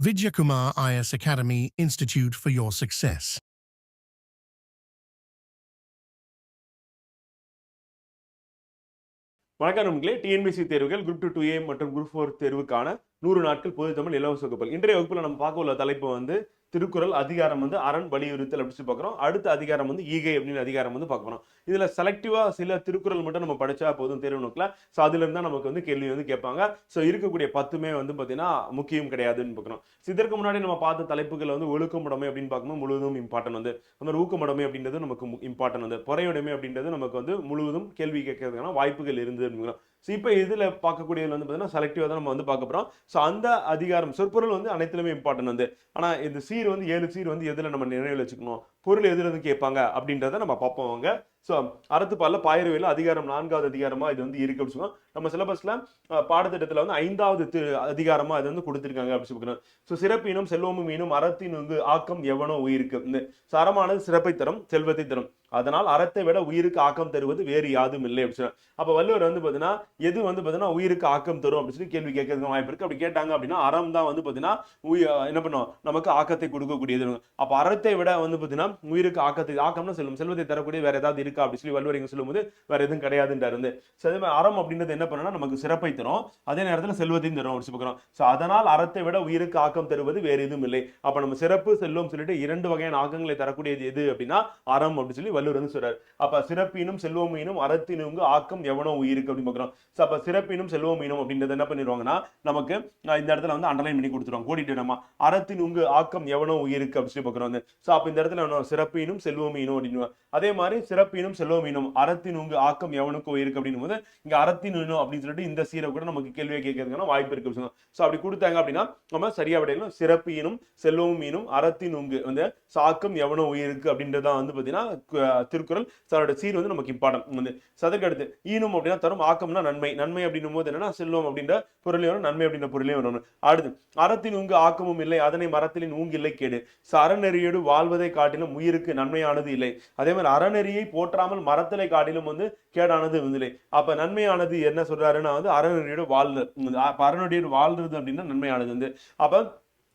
Vidyakumar IS Academy Institute for your success. வணக்கம் நண்பர்களே TNPSC தேர்வுகள் குரூப் டூ டூ ஏ மற்றும் குரூப் ஃபோர் தேர்வுக்கான நூறு நாட்கள் பொது தமிழ் இலவச வகுப்புகள் இன்றைய வகுப்பில் நம்ம பார்க்க உள்ள தலைப்பு வந்து திருக்குறள் அதிகாரம் வந்து அரண் வலியுறுத்தல் அப்படின்னு சொல்லி பார்க்குறோம். அடுத்த அதிகாரம் வந்து ஈகை அப்படின்னு அதிகாரம் வந்து பார்க்க இதில் செலக்டிவாக சில திருக்குறள் மட்டும் நம்ம படித்தா போதும் தேர்வு நோக்கில். ஸோ அதுலேருந்து தான் நமக்கு வந்து கேள்வி வந்து கேட்பாங்க. ஸோ இருக்கக்கூடிய பத்துமே வந்து பார்த்தீங்கன்னா முக்கியம் கிடையாதுன்னு பார்க்குறோம். ஸோ இதற்கு முன்னாடி நம்ம பார்த்த தலைப்புகள் வந்து ஒழுக்கமுடைமை அப்படின்னு பார்க்கும்போது முழுவதும் இம்பார்ட்டன் வந்து. அந்த மாதிரி அப்படின்றது நமக்கு இம்பார்ட்டன் வந்து. பொறையுடைமை அப்படின்றது நமக்கு வந்து முழுவதும் கேள்வி கேட்கறதுக்கான வாய்ப்புகள் இருந்தது அப்படிங்கிறோம் ஸோ இப்போ இதில் பார்க்கக்கூடியது வந்து பார்த்தீங்கன்னா செலக்டிவாக தான் நம்ம வந்து பார்க்க போகிறோம் ஸோ அந்த அதிகாரம் சொற்பொருள் வந்து அனைத்துலையுமே இம்பார்ட்டன்ட் வந்து. ஆனால் இந்த சீர் வந்து ஏழு சீர் வந்து எதில் நம்ம நினைவில் வச்சுக்கணும்? பொருள் எதில் வந்து கேட்பாங்க? அப்படின்றத நம்ம பார்ப்போம் அவங்க ஸோ அறத்துப்பாலில் பாயிரவையில் அதிகாரம் நான்காவது அதிகாரமாக இது வந்து இருக்கு அப்படின்னு சொல்லுவோம். நம்ம சிலபஸில் பாடத்திட்டத்தில் வந்து ஐந்தாவது தி அதிகாரமாக இது வந்து கொடுத்துருக்காங்க அப்படின்னு சொல்லுறோம் ஸோ சிறப்பினும் செல்வமும் மீனும் அறத்தின் வந்து ஆக்கம் எவனோ உயிருக்கு. இந்த சரமானது சிறப்பை தரும் செல்வத்தை தரும். அதனால் அறத்தை விட உயிருக்கு ஆக்கம் தருவது வேறு யாதும் இல்லை அப்படின்னு அப்போ வள்ளுவர் வந்து பார்த்தீங்கன்னா எது வந்து பார்த்தீங்கன்னா உயிருக்கு ஆக்கம் தரும் அப்படின்னு சொல்லி கேள்வி கேட்கறதுக்கு வாய்ப்பு இருக்கு. அப்படி கேட்டாங்க அப்படின்னா அறம் தான் வந்து பார்த்தீங்கன்னா உயிர் என்ன பண்ணும்? நமக்கு ஆக்கத்தை கொடுக்கக்கூடியது அப்போ அறத்தை விட வந்து பார்த்தீங்கன்னா உயிருக்கு ஆக்கத்தை ஆக்கம்னு செல்வம் செல்வத்தை தரக்கூடிய வேற ஏதாவது இருக்கா அப்படின்னு சொல்லி வள்ளுவர் இங்கே சொல்லும்போது வேற எதுவும் கிடையாதுன்றாரு. வந்து அதே மாதிரி அறம் அப்படின்றது என்ன பண்ணா நமக்கு சிறப்பை தரும். அதே நேரத்தில் செல்வத்தையும் தரும் அப்படின்னு பார்க்குறோம் ஸோ அதனால் அறத்தை விட உயிருக்கு ஆக்கம் தருவது வேறு எதுவும் இல்லை. அப்போ நம்ம சிறப்பு செல்வம் சொல்லிட்டு இரண்டு வகையான ஆக்கங்களை தரக்கூடியது எது அப்படின்னா அறம் அப்படின்னு சொல்லி வள்ளுவர் வந்து சொல்றாரு. அப்போ சிறப்பினும் செல்வமீனும் அறத்தினும் ஆக்கம் எவனோ உயிருக்கு அப்படின்னு பார்க்குறோம். ஸோ அப்போ சிறப்பினும் செல்வமீனும் அப்படின்றத என்ன பண்ணிடுவாங்கன்னா நமக்கு இந்த இடத்துல வந்து அண்டர்லைன் பண்ணி கொடுத்துருவாங்க. கூட்டிட்டு நம்ம அறத்தின் உங்கு ஆக்கம் எவனோ உயிருக்கு அப்படின்னு சொல்லி பார்க்குறோம் வந்து. ஸோ அப்போ இந்த இடத்துல என்ன சிறப்பினும் செல்வமீனும் அப்படின்னு அதே மாதிரி சிறப்பினும் செல்வமீனும் அறத்தின் உங்கு ஆக்கம் எவனுக்கு உயிருக்கு அப்படின்னு போது இங்கே அறத்தின் இனம் அப்படின்னு சொல்லிட்டு இந்த சீரை கூட நமக்கு கேள்வியை கேட்கறதுக்கான வாய்ப்பு இருக்கு ஸோ அப்படி கொடுத்தாங்க அப்படின்னா நம்ம சரியா விடையணும் சிறப்பீனும் செல்வமும் மீனும் அறத்தின் உங்கு வந்து சாக்கம் எவனோ உயிருக்கு அப்படின்றதான் வந்து பார்த்தீங்கன்னா திருக்குறள் So அதோட சீர் வந்து நமக்கு இம்பார்ட்டன். வந்து சதற்கடுத்து அடுத்து ஈனும் அப்படின்னா தரும் ஆக்கம்னா நன்மை. நன்மை அப்படின்னும் போது என்னன்னா செல்வம் அப்படின்ற பொருளையும் வரும் நன்மை அப்படின்ற பொருளையும் வரணும் அடுத்து அறத்தின் உங்கு ஆக்கமும் இல்லை அதனை மரத்திலின் ஊங்கில்லை கேடு. அறநெறியோடு வாழ்வதை காட்டிலும் உயிருக்கு நன்மையானது இல்லை. அதே மாதிரி அறநெறியை போற்றாமல் மரத்தலை காட்டிலும் வந்து கேடானது வந்து இல்லை. அப்ப நன்மையானது என்ன என்ன சொல்றாருன்னா வந்து அறநெறியோடு வாழ்றது அறநெறியோடு வாழ்றது அப்படின்னா நன்மையானது வந்து. அப்போ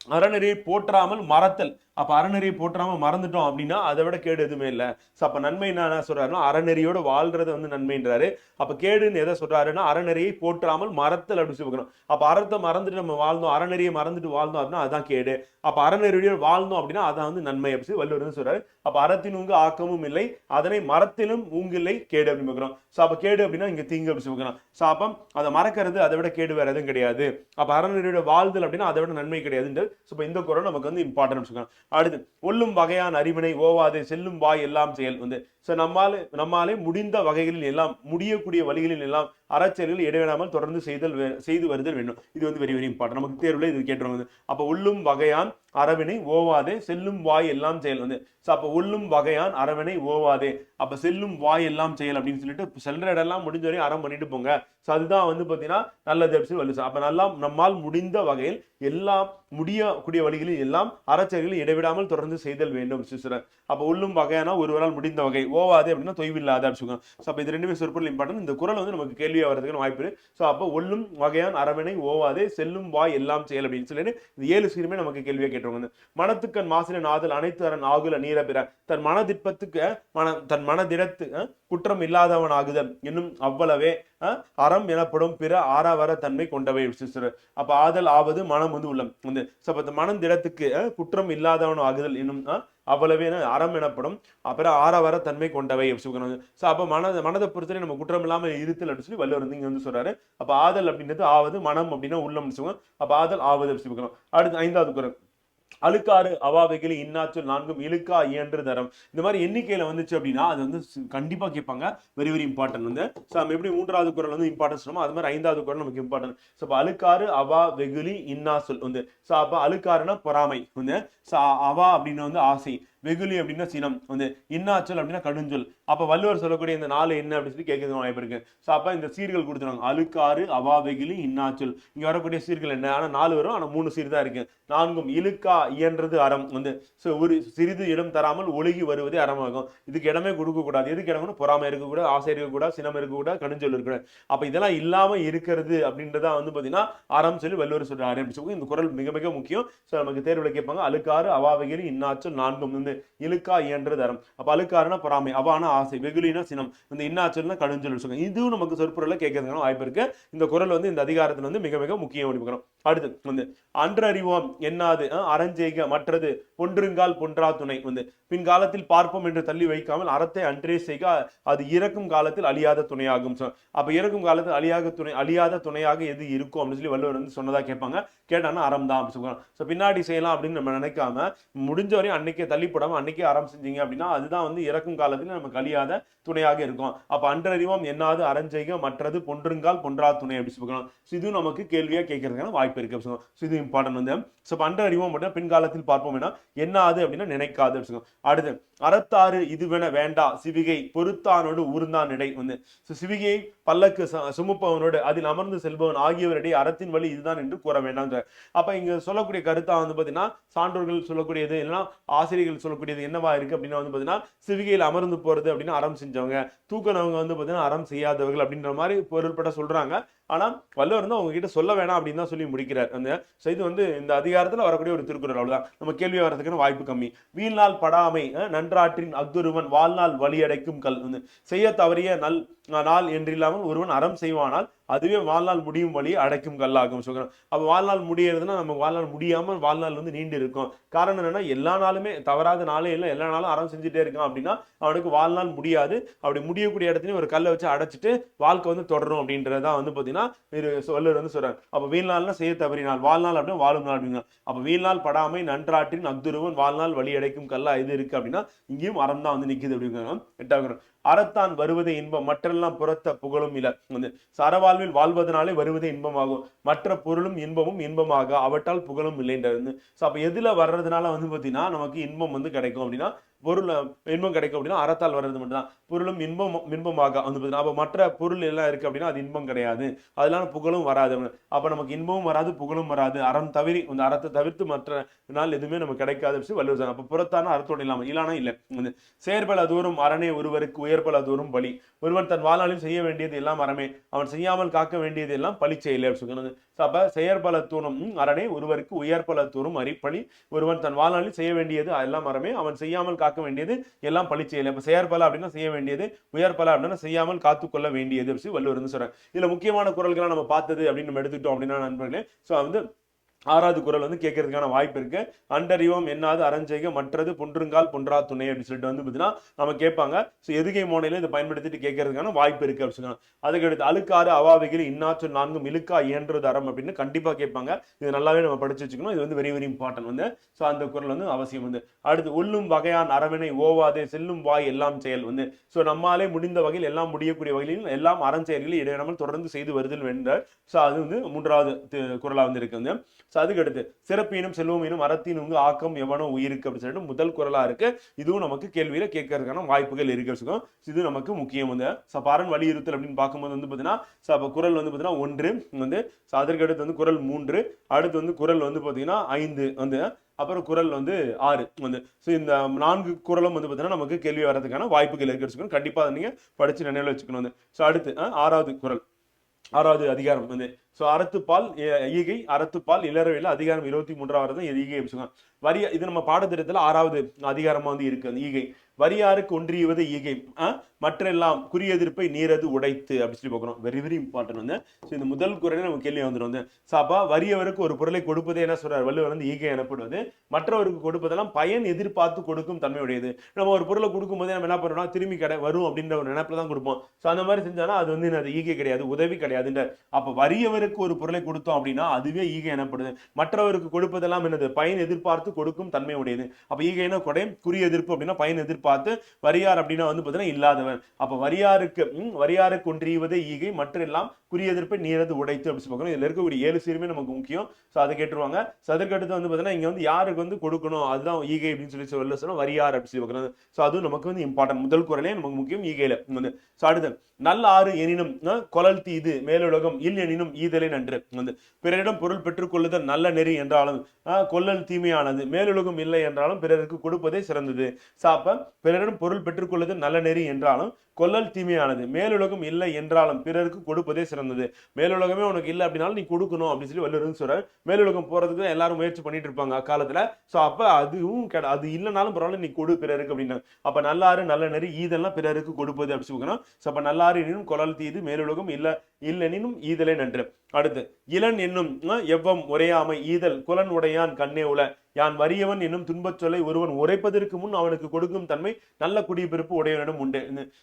அறநெறியை போற்றாமல் மறத்தல் அப்போ அறநெறியை போற்றாமல் மறந்துட்டோம் அப்படின்னா அதை விட கேடு எதுவுமே இல்லை. ஸோ அப்போ நன்மை என்ன சொல்கிறாருன்னா அறநெறியோட வாழ்றது வந்து நன்மைன்றாரு. அப்போ கேடுன்னு எதை சொல்கிறாருன்னா அறநெறியை போற்றாமல் மரத்தில் அடிச்சு வைக்கணும் அப்போ அறத்தை மறந்துட்டு நம்ம வாழ்ந்தோம் அறநெறியை மறந்துட்டு வாழ்ந்தோம் அப்படின்னா அதான் கேடு. அப்போ அறநெறியோட வாழ்ந்தோம் அப்படின்னா அதான் வந்து நன்மை அப்படி வள்ளுவர் வந்து சொல்கிறாரு அப்போ அறத்தின் உங்கு ஆக்கமும் இல்லை அதனை மரத்திலும் உங்கில்லை கேடு அப்படின்னு பார்க்கிறோம் ஸோ அப்போ கேடு அப்படின்னா இங்கே தீங்கு அப்படி சொல்லி ஸோ அப்போ அதை மறக்கிறது அதை விட கேடு வேறு எதுவும் கிடையாது. அப்போ அறநெறியோட வாழ்தல் அப்படின்னா அதை விட நன்மை கிடையாதுன்றது. ஸோ இப்போ இந்த குரல் நமக்கு வந்து இம்பார்ட்டன்ட் சொல்லலாம் அடுத்து ஒல்லும் வகையான அறிவினை ஓவாதே செல்லும் வாய் எல்லாம் செயல் வந்து. ஸோ நம்மாலே நம்மாலே முடிந்த வகைகளில் எல்லாம் முடியக்கூடிய வழிகளில் எல்லாம் அறச்செயல்கள் இடைவிடாமல் தொடர்ந்து செய்தல் செய்து வருதல் வேண்டும். இது வந்து வெரி வெரி இம்பார்ட்டன் நமக்கு தேர்வில் இது கேட்டுருவாங்க அப்போ உள்ளும் வகையான் அரவினை ஓவாதே செல்லும் வாய் எல்லாம் செயல் வந்து. ஸோ அப்போ உள்ளும் வகையான் அறவினை ஓவாதே. அப்போ செல்லும் வாய் எல்லாம் செயல் அப்படின்னு சொல்லிட்டு செல்ற இடம்லாம் முடிஞ்ச வரையும் அறம் பண்ணிட்டு போங்க. ஸோ அதுதான் வந்து பார்த்தீங்கன்னா நல்லது அப்படின்னு சொல்லி அப்போ நல்லா நம்மால் முடிந்த வகையில் எல்லாம் முடியக்கூடிய வழிகளில் எல்லாம் அறச்செயல்களை இடைவிடாமல் தொடர்ந்து செய்தல் வேண்டும் சிசுரன் அப்போ உள்ளும் வகையான ஒருவரால் முடிந்த வகை. ஓவாது அப்படின்னா தொய்வில்லாத அப்படின்னு சொல்லுவாங்க. ஸோ அப்போ இது ரெண்டுமே சொற்பொருள் இம்பார்ட்டன் இந்த குரல் வந்து நமக்கு கேள்வியாக வரதுக்கு வாய்ப்பு ஸோ அப்போ ஒல்லும் வகையான் அரவணை ஓவாதே செல்லும் வாய் எல்லாம் செயல் அப்படின்னு சொல்லிட்டு இந்த ஏழு சீருமே நமக்கு கேள்வியாக கேட்டுருவாங்க வந்து மனத்துக்கண் மாசின நாதல் அனைத்து அரண் ஆகுல நீர பிற. தன் மனதிற்பத்துக்கு மன தன் மனதிடத்து குற்றம் இல்லாதவன் ஆகுதல் இன்னும் அவ்வளவே அறம் எனப்படும் பிற ஆறாவர தன்மை கொண்டவை சிஸ்டர் அப்ப ஆதல் ஆவது மனம் வந்து உள்ளம். வந்து ஸோ அப்ப இந்த மனம் திடத்துக்கு குற்றம் இல்லாதவனும் ஆகுதல் இன்னும் அவ்வளவே அறம் எனப்படும் அப்புறம் ஆறாவர தன்மை கொண்டவை ஸோ அப்போ மனத மனதை பொறுத்தவரை நம்ம குற்றம் இல்லாமல் இருத்தல் அப்படின்னு சொல்லி வள்ளுவர் வந்து இங்க வந்து சொல்றாரு. அப்ப ஆதல் அப்படின்றது ஆவது மனம் அப்படின்னா உள்ளம் சொல்லுவாங்க அப்ப ஆதல் ஆவது அப்படின்னு சொல்லி அடுத்து ஐந்தாவது குரல். அழுக்காறு அவாவைகளி இன்னாச்சொல் நான்கும் இழுக்கா இயன்று தரம். இந்த மாதிரி எண்ணிக்கையில வந்துச்சு அப்படின்னா அது வந்து கண்டிப்பா கேட்பாங்க. வெரி வெரி இம்பார்ட்டன்ட் வந்து. ஸோ நம்ம எப்படி மூன்றாவது குரல் வந்து இம்பார்ட்டன்ஸ் சொன்னோமோ அது மாதிரி ஐந்தாவது குரல் நமக்கு இம்பார்ட்டன்ட் ஸோ அப்போ அழுக்காறு அவா வெகுலி இன்னா சொல் வந்து. ஸோ அப்போ அழுக்காருன்னா பொறாமை வந்து. ஸோ அவா அப்படின்னு வந்து ஆசை. வெகுளி அப்படின்னா சினம். வந்து இன்னாச்சொல் அப்படின்னா கடுஞ்சொல். அப்போ வள்ளுவர் சொல்லக்கூடிய இந்த நாலு என்ன அப்படின்னு சொல்லி கேட்கறது வாய்ப்பு இருக்கு. ஸோ அப்போ இந்த சீர்கள் கொடுத்துருவாங்க. அழுக்காறு அவா வெகுளி இன்னாச்சொல். இங்கே வரக்கூடிய சீர்கள் என்ன? ஆனால் நாலு வரும். ஆனால் மூணு சீர் தான் இருக்கு. நான்கும் இழுக்கா இயன்றது அறம். வந்து ஸோ ஒரு சிறிது இடம் தராமல் ஒழுகி வருவதே அறமாகும். இதுக்கு இடமே கொடுக்கக்கூடாது. எதுக்கு இடம்னு பொறாமை இருக்கக்கூடாது ஆசை இருக்கக்கூடாது சினம் இருக்கக்கூடாது கடுஞ்சொல் இருக்கக்கூடாது. அப்போ இதெல்லாம் இல்லாமல் இருக்கிறது அப்படின்றதா வந்து பார்த்தீங்கன்னா அறம் சொல்லி வள்ளுவர் சொல்றாரு. அப்படின்னு சொல்லி இந்த குரல் மிக மிக முக்கியம். ஸோ நமக்கு தேர்வில் கேட்பாங்க. அழுக்காறு அவாவைகள் இன்னாச்சொல் நான்கும். வந்து இழுக்கா இயன்றது தரும். அப்ப அழுக்காறுனா பொறாமை அவான ஆசை வெகுலினா சினம் இந்த இன்னாச்சல்னா கடுஞ்சொல் சொல்லுங்க. இதுவும் நமக்கு சொற்பொருள்ல கேட்கறதுக்கான வாய்ப்பு இருக்கு. இந்த குரல் வந்து இந்த அதிகாரத்துல வந்து மிக மிக முக்கியம் அப்படிங்கிறோம் அடுத்து வந்து அன்றறிவோம் என்னாது அறஞ்செய்க மற்றது பொன்றுங்கால் பொன்றா துணை. வந்து பின் காலத்தில் பார்ப்போம் என்று தள்ளி வைக்காமல் அறத்தை அன்றே செய்க அது இறக்கும் காலத்தில் அழியாத துணையாகும். அப்ப இறக்கும் காலத்தில் அழியாக துணை அழியாத துணையாக எது இருக்கும்? அப்படின்னு சொல்லி வள்ளுவர் வந்து சொன்னதா கேட்பாங்க. கேட்டானா அறம் தான் அப்படின்னு சொல்லுவாங்க ஸோ பின்னாடி செய்யலாம் அப்படின்னு நம்ம நினைக்காம முடிஞ்ச வரையும் அன்னைக்கே தள்ளிப்பட போடாம அன்னைக்கே அறம் அப்படின்னா அதுதான் வந்து இறக்கும் காலத்தில் நமக்கு அழியாத துணையாக இருக்கும். அப்போ அன்றறிவம் என்னாது அரஞ்செய்க மற்றது பொன்றுங்கால் பொன்றா துணை அப்படி சொல்லணும் ஸோ இதுவும் நமக்கு கேள்வியா கேட்கறதுக்கான வாய்ப்பு இருக்கு அப்படி சொல்லணும் ஸோ இது இம்பார்ட்டன் வந்து ஸோ பண்ற அறிவோம் மட்டும் பின்காலத்தில் பார்ப்போம் அப்படின்னா என்னாது அப்படின்னா நினைக்காது அப்படின்னு அடுத்து அறத்தாறு இதுவென வேண்டா சிவிகை பொறுத்தானோடு ஊர்ந்தான் இடை வந்து. ஸோ சிவிகையை பல்லக்கு ச- சுமப்பவனோடு அதில் அமர்ந்து செல்பவன் ஆகியவரிடையே அறத்தின் வழி இதுதான் என்று கூற வேண்டாம் அப்ப இங்க சொல்லக்கூடிய கருத்தா வந்து பார்த்தீங்கன்னா சான்றோர்கள் சொல்லக்கூடியது இல்லைன்னா ஆசிரியர்கள் சொல்லக்கூடியது என்னவா இருக்கு அப்படின்னா வந்து பார்த்தீங்கன்னா சிவிகையில் அமர்ந்து போறது அப்படின்னு அறம் செஞ்சவங்க. தூக்கினவங்க வந்து பார்த்தீங்கன்னா அறம் செய்யாதவர்கள் அப்படின்ற மாதிரி பொருள்பட சொல்றாங்க. ஆனால் வள்ளுவர் வந்து அவங்க கிட்ட சொல்ல வேணாம் அப்படின்னு தான் சொல்லி முடிக்கிறார். அந்த செய்து இது வந்து இந்த அதிகாரத்தில் வரக்கூடிய ஒரு திருக்குறள் அவ்வளோதான் நம்ம கேள்வி வர்றதுக்கான வாய்ப்பு கம்மி. வீழ்நாள் படாமை நன்றாற்றின் அக்துருவன் வாழ்நாள் வழி அடைக்கும் கல். வந்து செய்ய தவறிய நல் நாள் என்றில்லாமல் ஒருவன் அறம் செய்வானால் அதுவே வாழ்நாள் முடியும் வழி அடைக்கும் கல்லாகும் சொல்கிறோம் அப்போ வாழ்நாள் முடியறதுன்னா நம்ம வாழ்நாள் முடியாமல் வாழ்நாள் வந்து நீண்டு இருக்கும். காரணம் என்னன்னா எல்லா நாளுமே தவறாத நாளே இல்லை. எல்லா நாளும் அறம் செஞ்சுட்டே இருக்கான் அப்படின்னா அவனுக்கு வாழ்நாள் முடியாது. அப்படி முடியக்கூடிய இடத்துலையும் ஒரு கல்லை வச்சு அடைச்சிட்டு வாழ்க்கை வந்து தொடரும் அப்படின்றதான் வந்து பாத்தீங்கன்னா பார்த்தீங்கன்னா வள்ளுவர் வந்து சொல்றாரு அப்போ வீழ்நாள்னா செய்ய தவறினால் வாழ்நாள் அப்படின்னு வாழும் நாள் அப்படின்னா அப்ப வீழ்நாள் படாமை நன்றாற்றின் அத்துருவன் வாழ்நாள் வழி அடைக்கும் கல்லா இது இருக்கு அப்படின்னா இங்கேயும் அறம் தான் வந்து நிக்குது அப்படிங்கிறாங்க எட்டாவது அறத்தான் வருவதே இன்பம் மற்றெல்லாம் புறத்த புகழும் இல வந்து சரவாழ்வில் வாழ்வதனாலே வருவதே இன்பமாகும். மற்ற பொருளும் இன்பமும் இன்பமாக அவற்றால் புகழும் இல்லைன்றது ஸோ அப்போ எதுல வர்றதுனால வந்து பார்த்தீங்கன்னா நமக்கு இன்பம் வந்து கிடைக்கும் அப்படின்னா பொருள் இன்பம் கிடைக்கும் அப்படின்னா அறத்தால் வர்றது மட்டும்தான். பொருளும் இன்பம் இன்பமாக வந்து பார்த்தீங்கன்னா அப்போ மற்ற பொருள் எல்லாம் இருக்கு அப்படின்னா அது இன்பம் கிடையாது. அதெல்லாம் புகழும் வராது. அப்போ நமக்கு இன்பமும் வராது புகழும் வராது. அறம் தவிர அந்த அறத்தை தவிர்த்து மற்ற நாள் எதுவுமே நமக்கு கிடைக்காது அப்படின்னு வள்ளுவர் அப்போ புறத்தான அறத்தோடு இல்லாமல் இல்லானா இல்லை. வந்து செயற்பல தூரம் அரணே ஒருவருக்கு உயர்பல தூரம் பலி. ஒருவன் தன் வாழ்நாளில் செய்ய வேண்டியது எல்லாம் அறமே. அவன் செய்யாமல் காக்க வேண்டியது எல்லாம் பழி செய்யலை அப்படின்னு சொன்னாங்க அப்போ அப்ப செயற்பல தூணும் அரணே ஒருவருக்கு உயர்பல தூரும் அரிப்பழி ஒருவன் தன் வாழ்நாளில் செய்ய வேண்டியது எல்லாம் அறமே. அவன் செய்யாமல் காக்க வேண்டியது எல்லாம் பழி செயலே இப்போ செயற்பல அப்படின்னா செய்ய வேண்டியது உயர்பல அப்படின்னா செய்யாமல் காத்துக்கொள்ள வேண்டியது அப்படின்னு வள்ளுவர் வந்து சொல்றாங்க இதுல முக்கியமான குரல்களை நம்ம பார்த்தது அப்படின்னு நம்ம எடுத்துக்கிட்டோம் அப்படின்னா நண்பர்களே ஸோ வந்து ஆறாவது குரல் வந்து கேட்கறதுக்கான வாய்ப்பு இருக்கு. அண்டறிவம் என்னாது அரஞ்செய்க மற்றது பொன்றுங்கால் பொன்றா துணை அப்படின்னு சொல்லிட்டு வந்து பார்த்தீங்கன்னா நம்ம கேட்பாங்க. ஸோ எதுகை மோனையில இதை பயன்படுத்திட்டு கேட்கறதுக்கான வாய்ப்பு இருக்கு அப்படின்னு சொன்னாங்க அதுக்கு அடுத்து அழுக்காறு அவாவிகள் இன்னாச்சொல் நான்கும் இழுக்கா இயன்றது அறம் அப்படின்னு கண்டிப்பா கேட்பாங்க. இது நல்லாவே நம்ம படிச்சு வச்சுக்கணும். இது வந்து வெரி வெரி இம்பார்ட்டன்ட் வந்து. ஸோ அந்த குரல் வந்து அவசியம் வந்து. அடுத்து உள்ளும் வகையான் அரவணை ஓவாதே செல்லும் வாய் எல்லாம் செயல் வந்து. ஸோ நம்மாலே முடிந்த வகையில் எல்லாம் முடியக்கூடிய வகையில் எல்லாம் அறஞ்செயல்களை இடையிடாமல் தொடர்ந்து செய்து வருதல் வென்றார் ஸோ அது வந்து மூன்றாவது குரலாக குரலா வந்து இருக்கு வந்து. ஸோ அதுக்கு அடுத்து செல்வமீனும் செல்வமினும் அறத்தினும் ஆக்கம் எவனோ உயிருக்கு அப்படின்னு சொல்லிட்டு முதல் குரலா இருக்கு. இதுவும் நமக்கு கேள்வியில கேட்கறதுக்கான வாய்ப்புகள் இருக்கு வச்சுக்கோங்க. இது நமக்கு முக்கியம் வந்து சபாரன் வலியுறுத்தல் அப்படின்னு பார்க்கும்போது வந்து பார்த்தீங்கன்னா ஸோ அப்போ குரல் வந்து பார்த்தீங்கன்னா ஒன்று வந்து அதற்கு அடுத்து வந்து குரல் மூன்று அடுத்து வந்து குரல் வந்து பார்த்தீங்கன்னா ஐந்து வந்து அப்புறம் குரல் வந்து ஆறு வந்து. ஸோ இந்த நான்கு குரலும் வந்து பார்த்தீங்கன்னா நமக்கு கேள்வி வரதுக்கான வாய்ப்புகள் இருக்கு வச்சுக்கணும் கண்டிப்பாக அதை நீங்கள் படித்து நினைவில் வச்சுக்கணும் வந்து. ஸோ அடுத்து ஆறாவது குரல். ஆறாவது அதிகாரம் வந்து ஸோ அறத்துப்பால் ஈகை அறத்துப்பால் இளறவையில் அதிகாரம் இருபத்தி மூன்றாவது தான் ஈகை அப்படின்னு வரி இது நம்ம பாடத்திட்டத்தில் ஆறாவது அதிகாரமா வந்து இருக்கு அந்த ஈகை. வரியாருக்கு ஒன்றியவது ஈகை. அஹ், மற்றெல்லாம் குறியெதிர்ப்பை நீரது உடைத்து அப்படின்னு சொல்லி பார்க்குறோம் வெரி வெரி இம்பார்ட்டன்ட் வந்து. ஸோ இந்த முதல் குரலே நம்ம கேள்வி வந்துடும் வந்து சாப்பா வறியவருக்கு ஒரு பொருளை கொடுப்பதே என்ன சொல்றாரு? வள்ளுவர் வந்து ஈகை எனப்படுவது. மற்றவருக்கு கொடுப்பதெல்லாம் பயன் எதிர்பார்த்து கொடுக்கும் தன்மையுடையது. நம்ம ஒரு பொருளை கொடுக்கும்போதே நம்ம என்ன பண்ணுறோம்னா திரும்பி கடை வரும் அப்படின்ற ஒரு நினைப்புல தான் கொடுப்போம். ஸோ அந்த மாதிரி செஞ்சாலும் அது வந்து அது ஈகை கிடையாது உதவி கிடையாதுன்ற. அப்போ வறியவருக்கு ஒரு பொருளை கொடுத்தோம் அப்படின்னா அதுவே ஈகை எனப்படுது. மற்றவருக்கு கொடுப்பதெல்லாம் என்னது? பயன் எதிர்பார்த்து கொடுக்கும் தன்மை உடையது அப்ப ஈகைனா கொடை குறி எதிர்ப்பு அப்படின்னா பயன் எதிர்பார்த்து. வரியார் அப்படின்னா வந்து பார்த்தீங்கன்னா இல்லாதவன் அப்ப வரியாருக்கு வரியாருக்கு ஒன்றியவதே ஈகை மற்றெல்லாம் குறி எதிர்ப்பை நீரது உடைத்து அப்படின்னு சொல்லி பார்க்கணும். இதில் இருக்கக்கூடிய ஏழு சீருமே நமக்கு முக்கியம். ஸோ அதை கேட்டுருவாங்க. ஸோ அதற்கடுத்து வந்து பார்த்தீங்கன்னா இங்கே வந்து யாருக்கு வந்து கொடுக்கணும்? அதுதான் ஈகை அப்படின்னு சொல்லி சொல்ல சொன்னா வரியார் அப்படின்னு சொல்லி பார்க்கணும். ஸோ அதுவும் நமக்கு வந்து இம்பார்ட்டன்ட் முதல் குரலே நமக்கு முக்கியம் ஈகையில். வந்து ஸோ அடுத்து நல்ல ஆறு எனினும் அஹ், தீது மேலுலகம் இல் எனினும் ஈதலை நன்று. வந்து பிறரிடம் பொருள் பெற்றுக்கொள்ளுதல் நல்ல நெறி என்றாலும் கொள்ளல் கொல்லல் தீமையானது மேலுலகம் இல்லை என்றாலும் பிறருக்கு கொடுப்பதே சிறந்தது. ஸோ பிறரிடம் பொருள் பெற்றுக்கொள்ளுதல் நல்ல நெறி என்றாலும் கொல்லல் தீமையானது. மேலுலகம் இல்லை என்றாலும் பிறருக்கு கொடுப்பதே சிறந்தது. மேலுலகமே உனக்கு இல்லை அப்படின்னாலும் நீ கொடுக்கணும் அப்படின்னு சொல்லி வள்ளுவர் சொல்றாரு. மேலுலகம் போறதுக்கு தான் எல்லாரும் முயற்சி பண்ணிட்டு இருப்பாங்க அக்காலத்துல. ஸோ அப்ப அதுவும் கெட அது இல்லைனாலும் பரவாயில்ல நீ கொடு பிறருக்கு அப்படின்னாங்க அப்ப நல்லாறு நல்ல நெறி ஈதெல்லாம் பிறருக்கு கொடுப்பது அப்படின்னு சொல்லணும் ஸோ அப்ப நல்லாறு எனினும் கொலல் தீது மேலுலகம் இல்லை இல்லெனினும் ஈதலே நன்று. அடுத்து இளன் என்னும் எவ்வம் உரையாமை ஈதல் குலன் உடையான் கண்ணே உல யான் வறியவன் என்னும் துன்பச் சொல்லை ஒருவன் உரைப்பதற்கு முன் அவனுக்கு கொடுக்கும் தன்மை நல்ல குடிப்பிறப்பு உடையவனிடம் உண்டு.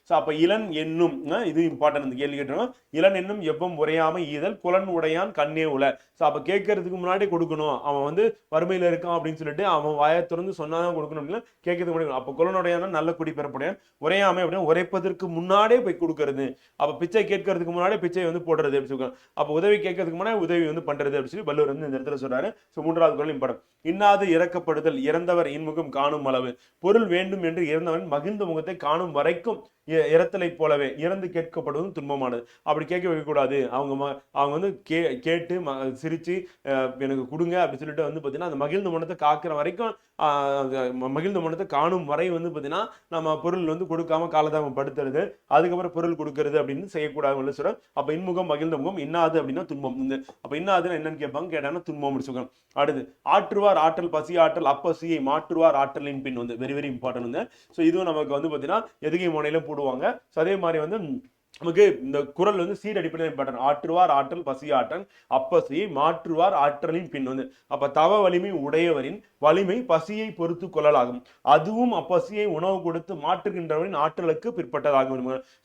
ஸோ அப்போ இளன் என்னும் இது இம்பார்ட்டன் இந்த கேள்வி கேட்டோம். இளன் என்னும் எவ்வம் உரையாமை ஈதல் குலன் உடையான் கண்ணே உல ஸோ அப்போ கேட்கறதுக்கு முன்னாடி கொடுக்கணும். அவன் வந்து வறுமையில் இருக்கான் அப்படின்னு சொல்லிட்டு அவன் வாயை திறந்து சொன்னாதான் கொடுக்கணும் அப்படின்னா கேட்கறதுக்கு முன்னாடி அப்போ குலனுடையான நல்ல குடிப்பிறப்புடையான் உரையாமை அப்படின்னா உரைப்பதற்கு முன்னாடியே போய் கொடுக்கறது. அப்போ பிச்சை கேட்கறதுக்கு முன்னாடியே பிச்சை வந்து போடுறது அப்படின்னு சொல்லுவாங்க. அப்போ உதவி கேட்கறதுக்கு முன்னாடி உதவி வந்து பண்றது அப்படின்னு சொல்லி வள்ளுவர் வந்து இந்த இடத்துல சொல்றாரு. ஸோ மூன்றாவது குரல் இம்பார்ட்டன் இன்னாது இல்லாது இறக்கப்படுதல் இறந்தவர் இன்முகம் காணும் அளவு. பொருள் வேண்டும் என்று இறந்தவன் மகிழ்ந்த முகத்தை காணும் வரைக்கும் இறத்தலை போலவே இறந்து கேட்கப்படுவதும் துன்பமானது. அப்படி கேட்க வைக்கக்கூடாது. அவங்க அவங்க வந்து கே கேட்டு ம- சிரித்து எனக்கு கொடுங்க அப்படின்னு சொல்லிட்டு வந்து பார்த்தீங்கன்னா அந்த மகிழ்ந்த மனத்தை காக்கிற வரைக்கும் மகிழ்ந்த மனத்தை காணும் வரை வந்து பார்த்தீங்கன்னா நம்ம பொருள் வந்து கொடுக்காம காலதாமம் படுத்துறது. அதுக்கப்புறம் பொருள் கொடுக்கறது அப்படின்னு செய்யக்கூடாதுன்னு சொல்கிறேன் அப்போ இன்முகம் மகிழ்ந்த முகம் இன்னாது அப்படின்னா துன்பம். இந்த அப்ப இன்னாதுன்னு என்னன்னு கேட்பாங்க? கேட்டாங்கன்னா துன்பம் அப்படின்னு சொல்றாங்க. அடுத்து ஆற்றுவார் ஆற்றல் பசி ஆற்றல் அப்பசியை மாற்றுவார் ஆற்றலின் பின் வந்து வெரி வெரி இம்பார்ட்டன்ட் வந்து. ஸோ இதுவும் நமக்கு வந்து பார்த்தீங்கன்னா எதுகை முனையிலும் போடுவாங்க. ஸோ அதே மாதிரி வந்து நமக்கு இந்த குரல் வந்து சீர் அடிப்படையில் இம்பார்ட்டன் ஆற்றுவார் ஆற்றல் பசி ஆற்றல் அப்பசியை மாற்றுவார் ஆற்றலின் பின் வந்து. அப்ப தவ வலிமை உடையவரின் வலிமை பசியை பொறுத்து கொள்ளலாகும். அதுவும் அப்பசியை உணவு கொடுத்து மாற்றுகின்றவரின் ஆற்றலுக்கு பிற்பட்டதாகும்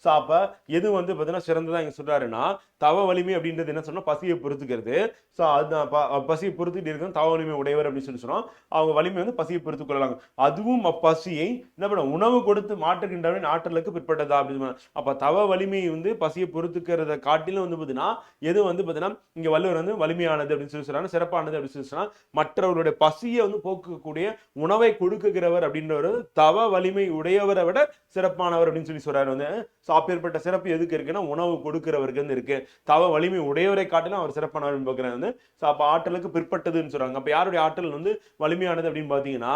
ஸோ அப்போ எது வந்து பார்த்தீங்கன்னா சிறந்ததா இங்க சொல்றாருன்னா தவ வலிமை அப்படின்றது என்ன சொன்னா பசியை பொறுத்துக்கிறது. ஸோ அதுதான் ப- பசியை பொறுத்துட்டு இருக்க தவ வலிமை உடையவர் அப்படின்னு சொல்லி சொன்னோம். அவங்க வலிமை வந்து பசியை பொறுத்து கொள்ளலாம் அதுவும் அப்பசியை என்ன பண்ண உணவு கொடுத்து மாற்றுகின்றவரின் ஆற்றலுக்கு பிற்பட்டதா அப்படின்னு அப்ப தவ வலிமை வந்து பசியை பொறுத்துக்கிறத காட்டிலும் வந்து பார்த்தீங்கன்னா எது வந்து பார்த்தீங்கன்னா இங்க வள்ளுவர் வந்து வலிமையானது அப்படின்னு சொல்லி சொல்றாங்க சிறப்பானது அப்படின்னு சொல்லி சொன்னா மற்றவர்களுடைய பசியை வந்து போக்கக்கூடிய உணவை கொடுக்குகிறவர் அப்படின்றவர் தவ வலிமை உடையவரை விட சிறப்பானவர் அப்படின்னு சொல்லி சொல்றாரு. வந்து ஸோ அப்பேற்பட்ட சிறப்பு எதுக்கு இருக்குன்னா உணவு கொடுக்கிறவருக்கு வந்து இருக்கு. தவ வலிமை உடையவரை காட்டிலும் அவர் சிறப்பானவர் பார்க்குறாரு. வந்து ஸோ அப்போ ஆற்றலுக்கு பிற்பட்டதுன்னு சொல்றாங்க. அப்போ யாருடைய ஆற்றல் வந்து வலிமையானது அப்படின்னு பார்த்தீங்கன்னா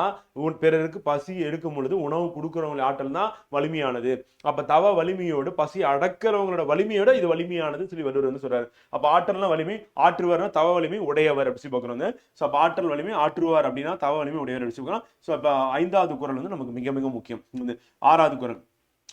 பிறருக்கு பசி எடுக்கும் பொழுது உணவு கொடுக்குறவங்களுடைய ஆற்றல் தான் வலிமையானது. அப்போ தவ வலிமையோடு பசி அடக்கிறவங்களோட வலிமையோட இது வலிமையானது சொல்லி வள்ளுவர் வந்து சொல்றாரு. அப்போ ஆற்றல்னா வலிமை ஆற்றுவார்னா தவ வலிமை உடையவர் அப்படி சொல்லி பார்க்குறோம். வந்து ஸோ அப்போ ஆற்றல் வலிமை ஆற்றுவார் அப்படின்னா தவ வலிமை உடையவர் அப்படி ஸோ இப்போ ஐந்தாவது குரல் வந்து நமக்கு மிக மிக முக்கியம். வந்து ஆறாவது குரல்.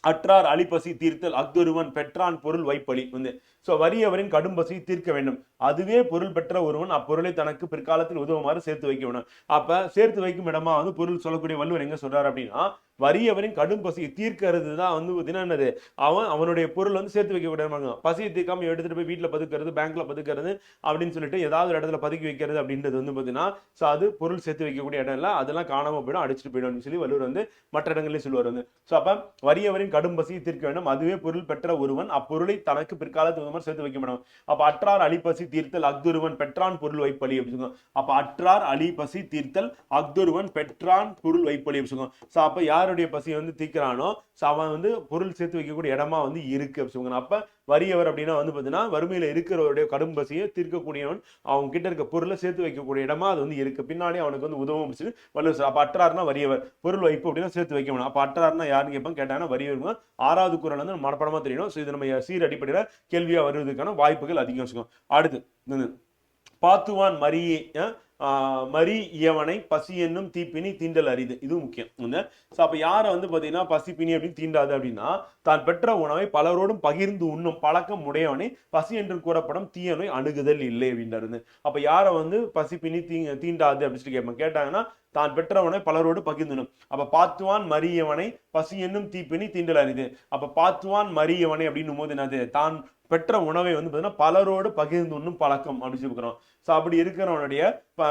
அற்றார் அழிப்பசி தீர்த்தல் அக்தொருவன் பெற்றான் பொருள் வைப்பலி. வந்து ஸோ வறியவரின் கடும் பசியை தீர்க்க வேண்டும். அதுவே பொருள் பெற்ற ஒருவன் அப்பொருளை தனக்கு பிற்காலத்தில் உதவுமாறு சேர்த்து வைக்க வேண்டும். அப்ப சேர்த்து வைக்கும் இடமா வந்து பொருள் சொல்லக்கூடிய வள்ளுவர் எங்க சொல்றாரு அப்படின்னா வறியவரின் கடும் பசியை தீர்க்கிறது தான் வந்து பார்த்தீங்கன்னா என்னது? அவன் அவனுடைய பொருள் வந்து சேர்த்து வைக்க விடமாங்க பசியை தீர்க்காம எடுத்துட்டு போய் வீட்டில் பதுக்கிறது பேங்க்ல பதுக்கிறது அப்படின்னு சொல்லிட்டு ஏதாவது ஒரு இடத்துல பதுக்கி வைக்கிறது அப்படின்றது வந்து பார்த்தீங்கன்னா ஸோ அது பொருள் சேர்த்து வைக்கக்கூடிய இடம் இல்லை. அதெல்லாம் காணாம போயிடும் அடிச்சுட்டு போயிடும் அப்படின்னு சொல்லி வள்ளுவர் வந்து மற்ற இடங்களையும் சொல்லுவார் வந்து. ஸோ அப்போ வறியவரின் கடும் பசியை தீர்க்க வேண்டும். அதுவே பொருள் பெற்ற ஒருவன் அப்பொருளை தனக்கு பிற்காலத்து உதவுமாறு சேர்த்து வைக்க வேண்டும் அப்ப அற்றார் அழிப்பசி தீர்த்தல் அக்துருவன் பெற்றான் பொருள் வைப்பலி அப்படின்னு சொல்லுவாங்க அப்ப அற்றார் அழி பசி தீர்த்தல் அக்துருவன் பெற்றான் பொருள் வைப்பலி அப்படின்னு சொல்லுவாங்க ஸோ அப்ப யாருடைய பசியை வந்து தீர்க்கிறானோ ஸோ அவன் வந்து பொருள் சேர்த்து வைக்கக்கூடிய இடமா வந்து இருக்கு அப்படின்னு சொல்லுவாங்க அப்ப வறியவர் அப்படின்னா வந்து பார்த்தீங்கன்னா வறுமையில் இருக்கிறவருடைய கடும் பசியை தீர்க்கக்கூடியவன். அவங்க கிட்ட இருக்க பொருளை சேர்த்து வைக்கக்கூடிய இடமா அது வந்து இருக்கு. பின்னாடி அவனுக்கு வந்து உதவும் அப்படின்னு சொல்லி வள்ளுவர் சொல்றார். அப்ப வறியவர். பொருள் வைப்பு அப்படின்னா சேர்த்து வைக்க வேணும். அப்போ அற்றார்னா யாருன்னு கேட்பாங்க? கேட்டாங்கன்னா வறியவர் ஆறாவது குரல் வந்து மனப்படமா தெரியணும். ஸோ இது நம்ம சீர் அடிப்படையில் கேள்வியாக வருவதற்கான வாய்ப்புகள் அதிகம். வச்சுக்கோங்க அடுத்து பார்த்துவான் பாத்துவான் மரியே மறி இயவனை பசி என்னும் தீப்பினி தீண்டல் அரிது. இது முக்கியம். ஸோ அப்போ யாரை வந்து பார்த்தீங்கன்னா பசி அப்படின்னு தீண்டாது அப்படின்னா தான் பெற்ற உணவை பலரோடும் பகிர்ந்து உண்ணும் பழக்கம் உடையவனை பசி என்று கூறப்படும் தீயனை அணுகுதல் இல்லை அப்படின்றது அப்போ யாரை வந்து பசி தீ தீண்டாது அப்படின்னு சொல்லி கேட்பாங்க. கேட்டாங்கன்னா தான் பெற்றவனை பலரோடு பகிர்ந்தனும். அப்ப பாத்துவான் மரியவனை பசி என்னும் தீப்பினி தீண்டல் அப்ப பாத்துவான் மரியவனை அப்படின்னும் போது என்னது? தான் பெற்ற உணவை வந்து பார்த்தீங்கன்னா பலரோடு பகிர்ந்து உண்ணும் பழக்கம் அப்படின்னு சொல்லிக்கிறோம் சோ ஸோ அப்படி இருக்கிறவனுடைய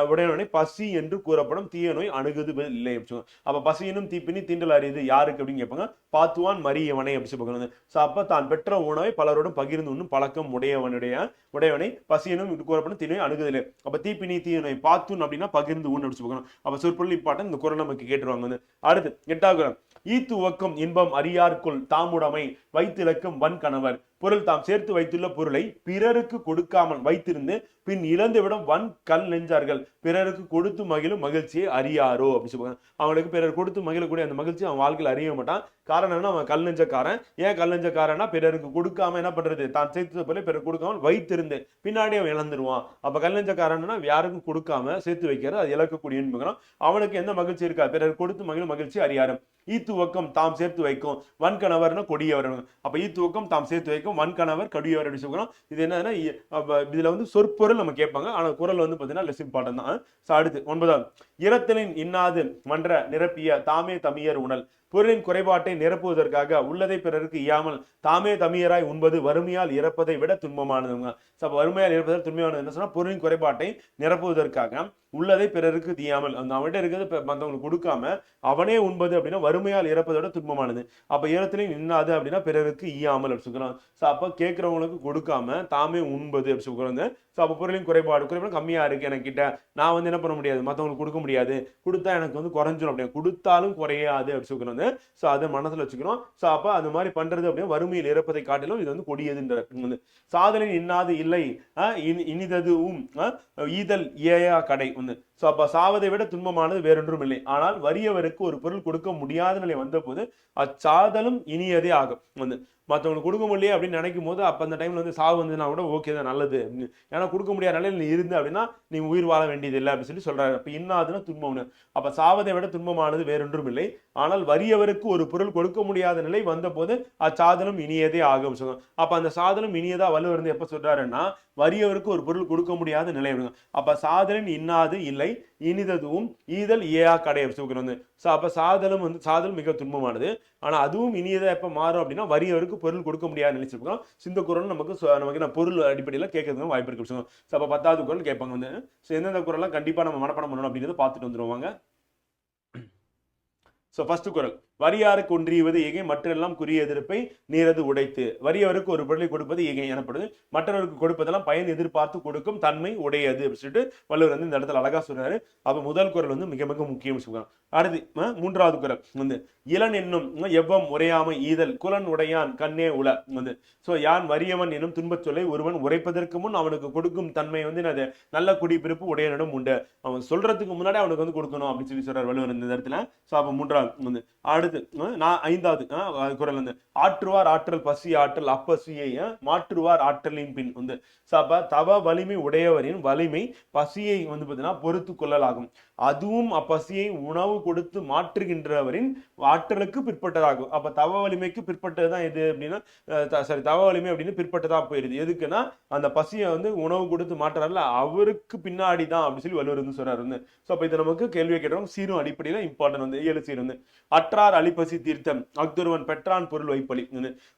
உடையவனை பசி என்று கூறப்படும் தீய நோய் அணுகுது இல்லை அப்படின்னு அப்போ அப்ப பசியினும் தீப்பினி தீண்டல் அறியுது யாருக்கு அப்படின்னு கேட்பாங்க? பாத்துவான் மரியவனை அப்படின்னு சொல்லி சோ ஸோ அப்ப தான் பெற்ற உணவை பலரோடும் பகிர்ந்து உண்ணும் பழக்கம் உடையவனுடைய உடையவனை பசியினும் என்னும் கூறப்படும் தீநோய் அணுகுதில்லை அப்ப தீப்பினி தீய நோய் பாத்துன் அப்படின்னா பகிர்ந்து உண்ணு அப்படி சொல்லி பார்க்கணும் புள்ளி பாட்டம் இந்த குரல் நமக்கு கேட்டுருவாங்க வந்து அடுத்து எட்டாவது குரல். ஈத்து இன்பம் அறியார்க்குள் தாமுடமை வைத்திலக்கும் வன் கணவர் பொருள் தாம் சேர்த்து வைத்துள்ள பொருளை பிறருக்கு கொடுக்காமல் வைத்திருந்து பின் இழந்துவிடும் வன் கல் நெஞ்சார்கள். பிறருக்கு கொடுத்து மகிழும் மகிழ்ச்சியை அறியாரோ? அப்படின்னு சொல்லுவாங்க. அவங்களுக்கு பிறர் கொடுத்து மகிழக்கூடிய அந்த மகிழ்ச்சி அவன் வாழ்க்கையில் அறிய மாட்டான். காரணம் என்ன அவன் கல் நெஞ்சக்காரன். ஏன் கல் நெஞ்சக்காரன்னா பிறருக்கு கொடுக்காம என்ன பண்றது? தான் சேர்த்து பொருளை பிறர் கொடுக்காமல் வைத்திருந்து பின்னாடி அவன் இழந்துருவான். அப்ப கல் நெஞ்சக்காரன்னா யாருக்கும் கொடுக்காம சேர்த்து வைக்கிறது அது இழக்கக்கூடிய என்பதும் அவனுக்கு எந்த மகிழ்ச்சி இருக்கா? பிறர் கொடுத்து மகிழும் மகிழ்ச்சி அறியாரும். ஈத்துவக்கம் தாம் சேர்த்து வைக்கும். வன்கணவர்னா கொடியவர் அப்ப ஈத்துவக்கம் தாம் சேர்த்து வைக்கும் வன்கணவர் கடியவர் அப்படின்னு சொல்றோம் இது என்னன்னா இதுல வந்து சொற்பொருள் நம்ம கேட்பாங்க. ஆனா குரல் வந்து பாத்தீங்கன்னா லெஸ் இம்பார்ட்டன் தான். அடுத்து ஒன்பதாவது. இரத்தலின் இன்னாது மன்ற நிரப்பிய தாமே தமியர் உணல். பொருளின் குறைபாட்டை நிரப்புவதற்காக உள்ளதை பிறருக்கு இயாமல் தாமே தமியராய் உண்பது வறுமையால் இறப்பதை விட துன்பமானதுங்க. சோ வறுமையால் இறப்பதால் துன்பமானது என்ன சொன்னா பொருளின் குறைபாட்டை நிரப்புவதற்காக உள்ளதை பிறருக்கு தீயாமல் அந்த அவன்கிட்ட இருக்கிறது மற்றவங்களுக்கு கொடுக்காம அவனே உண்பது அப்படின்னா வறுமையால் இறப்பதோட விட துன்பமானது. அப்ப ஈரத்திலையும் நின்னாது அப்படின்னா பிறருக்கு ஈயாமல் அப்படி சொல்கிறோம் ஸோ அப்போ கேட்குறவங்களுக்கு கொடுக்காம தாமே உண்பது அப்படி சொல்கிறாங்க ஸோ அப்போ பொருளின் குறைபாடு குறைபாடு கம்மியாக இருக்குது எனக்கிட்ட. நான் வந்து என்ன பண்ண முடியாது? மற்றவங்களுக்கு கொடுக்க முடியாது. கொடுத்தா எனக்கு வந்து குறைஞ்சிடும் அப்படின்னு கொடுத்தாலும் குறையாது அப்படி சொல்கிறாங்க ஸோ அதை மனசில் வச்சுக்கிறோம் ஸோ அப்போ அது மாதிரி பண்ணுறது அப்படின்னா வறுமையில் இறப்பதை காட்டிலும் இது வந்து கொடியதுன்ற வந்து. சாதனை இன்னாது இல்லை இனி- இனிததுவும் ஈதல் ஏயா கடை வந்து. ஸோ அப்போ சாவதை விட துன்பமானது வேறொன்றும் இல்லை. ஆனால் வறியவருக்கு ஒரு பொருள் கொடுக்க முடியாத நிலை வந்தபோது அச்சாதலும் இனியதே ஆகும். வந்து மற்றவங்களுக்கு கொடுக்க முடியல அப்படின்னு நினைக்கும் போது அப்போ அந்த டைமில் வந்து சாவு வந்ததுன்னா கூட ஓகே தான் நல்லது. ஏன்னா கொடுக்க முடியாத நிலையில் நீ இருந்து அப்படின்னா நீ உயிர் வாழ வேண்டியது இல்லை அப்படின்னு சொல்லி சொல்கிறாரு அப்போ இன்னாதுன்னா துன்பம்னு. அப்போ சாவதை விட துன்பமானது வேறொன்றும் இல்லை. ஆனால் வறியவருக்கு ஒரு பொருள் கொடுக்க முடியாத நிலை வந்தபோது அச்சாதலும் இனியதே ஆகும் சொல்லுவாங்க அப்போ அந்த சாதனம் இனியதாக வலுவர் எப்போ சொல்கிறாருன்னா வறியவருக்கு ஒரு பொருள் கொடுக்க முடியாத நிலை விடுங்க அப்போ சாதனம் இன்னாது இல்லை. இனிததுவும் ஈதல் ஏயா கடையை அப்படி வந்து ஸோ அப்போ சாதலும் வந்து சாதல் மிக துன்பமானது. ஆனால் அதுவும் இனியதாக எப்போ மாறும் அப்படின்னா வரியவருக்கு பொருள் கொடுக்க முடியாத நிலை சிந்த குரல் நமக்கு நமக்கு என்ன பொருள் அடிப்படையில் கேட்கறதுக்கு வாய்ப்பு இருக்கு. ஸோ அப்ப பத்தாவது குரல் கேட்பாங்க வந்து ஸோ எந்தெந்த குரல்லாம் கண்டிப்பாக நம்ம மனப்பாடம் பண்ணணும் அப்படிங்கிறத பார்த்துட்டு வந்துருவாங்க ஸோ ஃபஸ்ட்டு குரல். வரியாருக்கு ஒன்றியவது ஈகை மற்றெல்லாம் குறிய எதிர்ப்பை நீரது உடைத்து. வறியவருக்கு ஒரு பொருளை கொடுப்பது ஈகை எனப்படுது. மற்றவருக்கு கொடுப்பதெல்லாம் பயன் எதிர்பார்த்து கொடுக்கும் தன்மை உடையது அப்படின்னு சொல்லிட்டு வள்ளுவர் வந்து இந்த இடத்துல அழகா சொல்றாரு. அப்ப முதல் குரல் வந்து மிக மிக முக்கியம் சொல்றாங்க அடுத்து மூன்றாவது குரல் வந்து இளன் என்னும் எவ்வம் உரையாமை ஈதல் குலன் உடையான் கண்ணே உல வந்து. ஸோ யான் வறியவன் என்னும் துன்பச் சொல்லை ஒருவன் உரைப்பதற்கு முன் அவனுக்கு கொடுக்கும் தன்மை வந்து என்னது? நல்ல குடிப்பிறப்பு உடையனிடம் உண்டு. அவன் சொல்றதுக்கு முன்னாடி அவனுக்கு வந்து கொடுக்கணும் அப்படின்னு சொல்லி சொல்றாரு வள்ளுவர் இந்த இடத்துல. ஸோ அப்போ மூன்றாவது வந்து அடுத்து நான் ஐந்தாவது குரல் வந்து ஆற்றுவார் ஆற்றல் பசி ஆற்றல் அப்பசியை மாற்றுவார் ஆற்றலின் பின் வந்து அப்ப தவ வலிமை உடையவரின் வலிமை பசியை வந்து பார்த்தீங்கன்னா பொறுத்து கொள்ளலாகும். அதுவும் அப்பசியை உணவு கொடுத்து மாற்றுகின்றவரின் ஆற்றலுக்கு பிற்பட்டதாகும். அப்ப தவ வலிமைக்கு பிற்பட்டது தான் எது அப்படின்னா சாரி தவ வலிமை அப்படின்னு பிற்பட்டதா போயிருது. எதுக்குன்னா அந்த பசியை வந்து உணவு கொடுத்து மாற்றுறாருல அவருக்கு பின்னாடி தான் அப்படின்னு சொல்லி வள்ளுவர் வந்து சொல்றாரு வந்து. ஸோ அப்போ இது நமக்கு கேள்வியை கேட்டோம். சீரும் அடிப்படையில் இம்பார்ட்டன் வந்து ஏழு சீர் வந்து அற்றார் அழிப்பசி தீர்த்தம். அக்துருவன் பெற்றான் பொருள் வைப்பலி.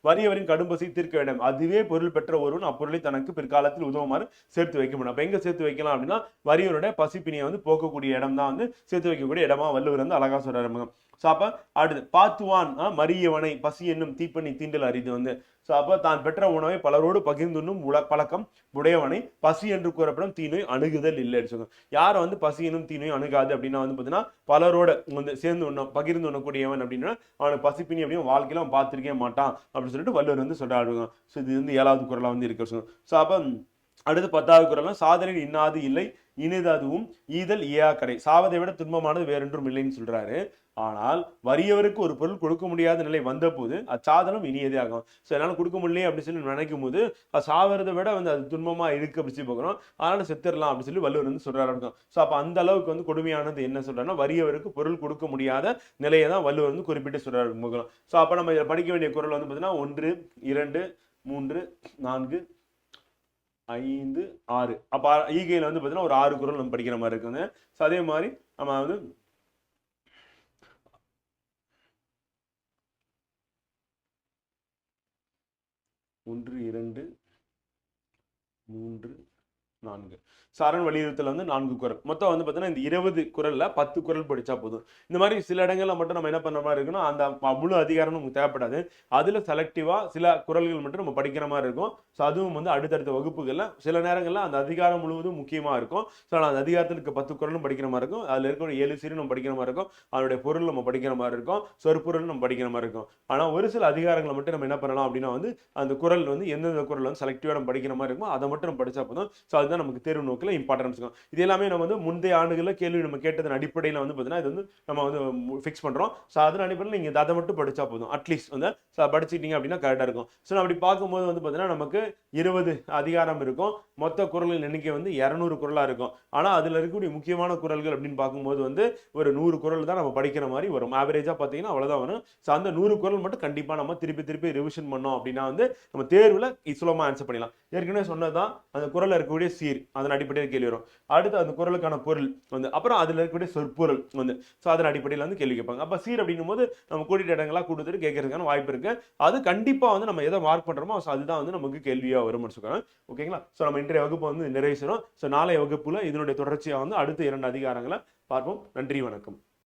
வறியவரின் கடும் பசி தீர்க்க வேண்டும். அதுவே பொருள் பெற்ற ஒருவன் அப்பொருளை தனக்கு பிற்காலத்தில் உதவுமாறு சேர்த்து வைக்க முடியும் அப்ப எங்க சேர்த்து வைக்கலாம் அப்படின்னா வறியவருடைய பசிப்பினியை வந்து போக்கக்கூடிய இடம் தான் வந்து சேர்த்து வைக்கக்கூடிய இடமா வள்ளுவர் வந்து அழகா சொல்றாரு. ஸோ அப்ப அடுத்து பாத்துவான் மரியவனை பசி என்னும் தீப்பண்ணி தீண்டல் அரிது வந்து. ஸோ அப்போ தான் பெற்ற உணவை பலரோடு பகிர்ந்துண்ணும் உல பழக்கம் உடையவனை பசி என்று கூறப்படும் தீநோய் அணுகுதல் இல்லை சொல்லுங்க யாரை வந்து பசி என்னும் தீநோய் அணுகாது அப்படின்னா வந்து பார்த்தீங்கன்னா பலரோட வந்து சேர்ந்து உண்ணும் பகிர்ந்து உண்ணக்கூடியவன் அப்படின்னா அவனை பசிப்பினி அப்படின்னு வாழ்க்கையில அவன் பார்த்துருக்கே மாட்டான் அப்படின்னு சொல்லிட்டு வள்ளுவர் வந்து சொல்றாருங்க ஸோ இது வந்து ஏழாவது குரலாக வந்து இருக்க சொல்லுங்க ஸோ அப்போ அடுத்து பத்தாவது குரலாம் சாதனை இன்னாது இல்லை இனிததுவும் ஈதல் இயா கடை சாவதை விட துன்பமானது வேறொன்றும் இல்லைன்னு சொல்றாரு. ஆனால் வறியவருக்கு ஒரு பொருள் கொடுக்க முடியாத நிலை வந்தபோது அச்சாதனம் இனியதே ஆகும். ஸோ என்னால் கொடுக்க முடியலையே அப்படின்னு சொல்லி நினைக்கும் போது அது சாவறதை விட வந்து அது துன்பமாக இருக்குது அப்படின்னு சொல்லி பார்க்குறோம். அதனால் செத்துடலாம் அப்படின்னு சொல்லி வள்ளுவர் வந்து சொல்கிறாரு இருக்கும் ஸோ அப்போ அந்த அளவுக்கு வந்து கொடுமையானது என்ன சொல்கிறேன்னா வறியவருக்கு பொருள் கொடுக்க முடியாத நிலையை தான் வள்ளுவர் வந்து குறிப்பிட்டு சொல்கிறாரு பார்க்கலாம் ஸோ அப்போ நம்ம இதில் படிக்க வேண்டிய குரல் வந்து பார்த்தீங்கன்னா ஒன்று இரண்டு மூன்று நான்கு ஐந்து ஆறு. அப்போ ஈகையில் வந்து பார்த்தீங்கன்னா ஒரு ஆறு குரல் நம்ம படிக்கிற மாதிரி இருக்குங்க. ஸோ அதே மாதிரி நம்ம வந்து ஒன்று இரண்டு மூன்று நான்கு. சரண் வலியுறுத்தல் வந்து நான்கு குரல். மொத்தம் வந்து பார்த்தீங்கன்னா இந்த இருபது குரலில் பத்து குரல் படித்தா போதும். இந்த மாதிரி சில இடங்களில் மட்டும் நம்ம என்ன பண்ணுற மாதிரி இருக்கணும் அந்த முழு அதிகாரம் நமக்கு தேவைப்படாது. அதில் செலக்டிவாக சில குரல்கள் மட்டும் நம்ம படிக்கிற மாதிரி இருக்கும். ஸோ அதுவும் வந்து அடுத்தடுத்த வகுப்புகளில் சில நேரங்களில் அந்த அதிகாரம் முழுவதும் முக்கியமாக இருக்கும். ஸோ அந்த அதிகாரத்தில் இருக்க பத்து குரலும் படிக்கிற மாதிரி இருக்கும். அதில் இருக்கிற ஏழு சீரும் நம்ம படிக்கிற மாதிரி இருக்கும். அதனுடைய பொருள் நம்ம படிக்கிற மாதிரி இருக்கும். சொற்பொருள் நம்ம படிக்கிற மாதிரி இருக்கும். ஆனால் ஒரு சில அதிகாரங்களை மட்டும் நம்ம என்ன பண்ணலாம் அப்படின்னா வந்து அந்த குரல் வந்து எந்தெந்த குரல் வந்து செலக்டிவாக நம்ம படிக்கிற மாதிரி இருக்கும் அதை மட்டும் நம்ம படித்தா போதும். ஸோ அதுதான் நமக்கு தேர்வு நோக்கில் இம்பார்ட்டன்ஸ் இருக்கும் இது எல்லாமே நம்ம வந்து முந்தைய ஆண்டுகளில் கேள்வி நம்ம கேட்டதன் அடிப்படையில் வந்து பார்த்தீங்கன்னா இது வந்து நம்ம வந்து ஃபிக்ஸ் பண்றோம். ஸோ அதன் அடிப்படையில் நீங்க அதை மட்டும் படிச்சா போதும். அட்லீஸ்ட் வந்து so படிச்சிட்டீங்க அப்படின்னா கரெக்டாக இருக்கும். ஸோ அப்படி பார்க்கும்போது வந்து பார்த்தீங்கன்னா நமக்கு இருபது அதிகாரம் இருக்கும். மொத்த குரல்கள் எண்ணிக்கை வந்து இரநூறு குரலா இருக்கும். ஆனால் அதுல இருக்கக்கூடிய முக்கியமான குரல்கள் அப்படின்னு பார்க்கும்போது வந்து ஒரு நூறு குரல் தான் நம்ம படிக்கிற மாதிரி வரும். ஆவரேஜாக பார்த்தீங்கன்னா அவ்வளோதான் வரும். ஸோ அந்த நூறு குரல் மட்டும் கண்டிப்பா நம்ம திருப்பி திருப்பி ரிவிஷன் பண்ணோம் அப்படின்னா வந்து நம்ம தேர்வில் சுலமா ஆன்சர் பண்ணிடலாம். ஏற்கனவே சொன்னதுதான் அந்த குரல்ல இருக்கக்கூடிய சீர் அதன் அடிப்படையில் கேள்வி வரும். அடுத்து அந்த குரலுக்கான பொருள் வந்து அப்புறம் அதில் இருக்கக்கூடிய சொற்பொருள் வந்து ஸோ அதன் அடிப்படையில் வந்து கேள்வி கேட்பாங்க. அப்போ சீர் அப்படின்னும் போது நம்ம கூட்டிகிட்டு இடங்களாக கொடுத்துட்டு கேட்கறதுக்கான வாய்ப்பு இருக்கு. அது கண்டிப்பாக வந்து நம்ம எதை மார்க் பண்ணுறோமோ ஸோ அதுதான் வந்து நமக்கு கேள்வியாக வரும்னு சொல்லுவாங்க ஓகேங்களா ஸோ நம்ம இன்றைய வகுப்பு வந்து நிறைவு ஸோ நாளைய வகுப்பில் இதனுடைய தொடர்ச்சியாக வந்து அடுத்த இரண்டு அதிகாரங்களை பார்ப்போம். நன்றி வணக்கம்.